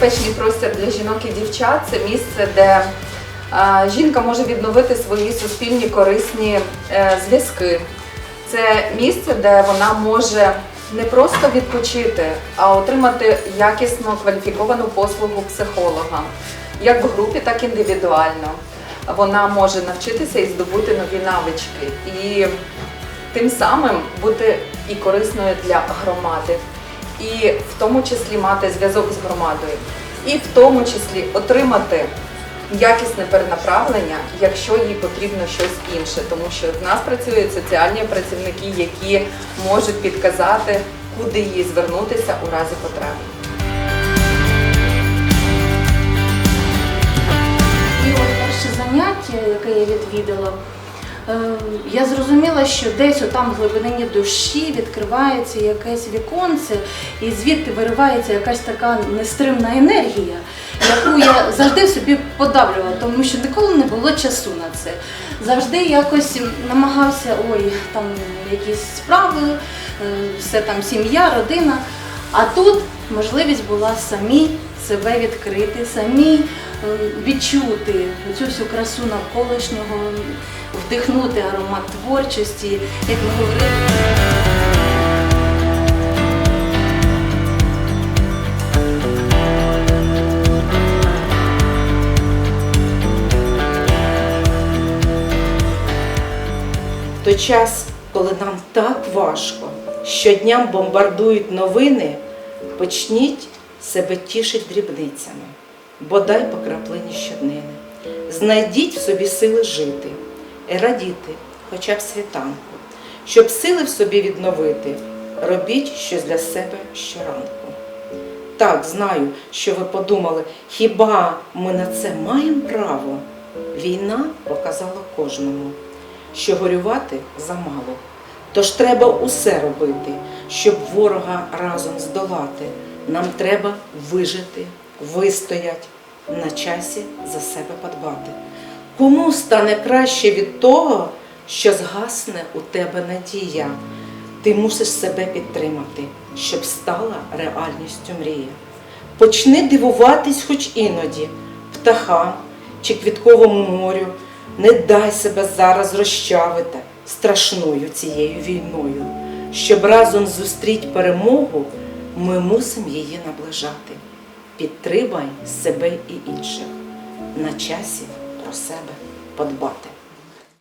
безпечний простір для жінок і дівчат це місце, де е, жінка може відновити свої суспільні корисні е, зв'язки. Це місце, де вона може не просто відпочити, а отримати якісно кваліфіковану послугу психолога, як в групі, так і індивідуально. Вона може навчитися і здобути нові навички, і тим самим бути і корисною для громади, і в тому числі мати зв'язок з громадою, і в тому числі отримати якісне перенаправлення, якщо їй потрібно щось інше, тому що в нас працюють соціальні працівники, які можуть підказати, куди їй звернутися у разі потреби. І от перше заняття, яке я відвідала, я зрозуміла, що десь отам в глибині душі відкривається якесь віконце, і звідти виривається якась така нестримна енергія, яку я завжди собі подавлювала, тому що ніколи не було часу на це. Завжди якось намагався, ой, там якісь справи, е, все там сім'я, родина. А тут можливість була самі себе відкрити, самі відчути цю всю красу навколишнього, вдихнути аромат творчості, як ми говорили. Той час, коли нам так важко, щодня бомбардують новини, почніть себе тішить дрібницями, бодай по краплині щоднини. Знайдіть в собі сили жити радіти, хоча б світанку, щоб сили в собі відновити, робіть щось для себе щоранку. Так, знаю, що ви подумали, хіба ми на це маємо право? Війна показала кожному, що горювати замало. Тож треба усе робити, щоб ворога разом здолати. Нам треба вижити, вистоять, на часі за себе подбати. Кому стане краще від того, що згасне у тебе надія? Ти мусиш себе підтримати, щоб стала реальністю мрія. Почни дивуватись хоч іноді птахам чи квітковому морю. Не дай себе зараз розчавити страшною цією війною. Щоб разом зустріть перемогу, ми мусимо її наближати. Підтримай себе і інших. На часі про себе подбати.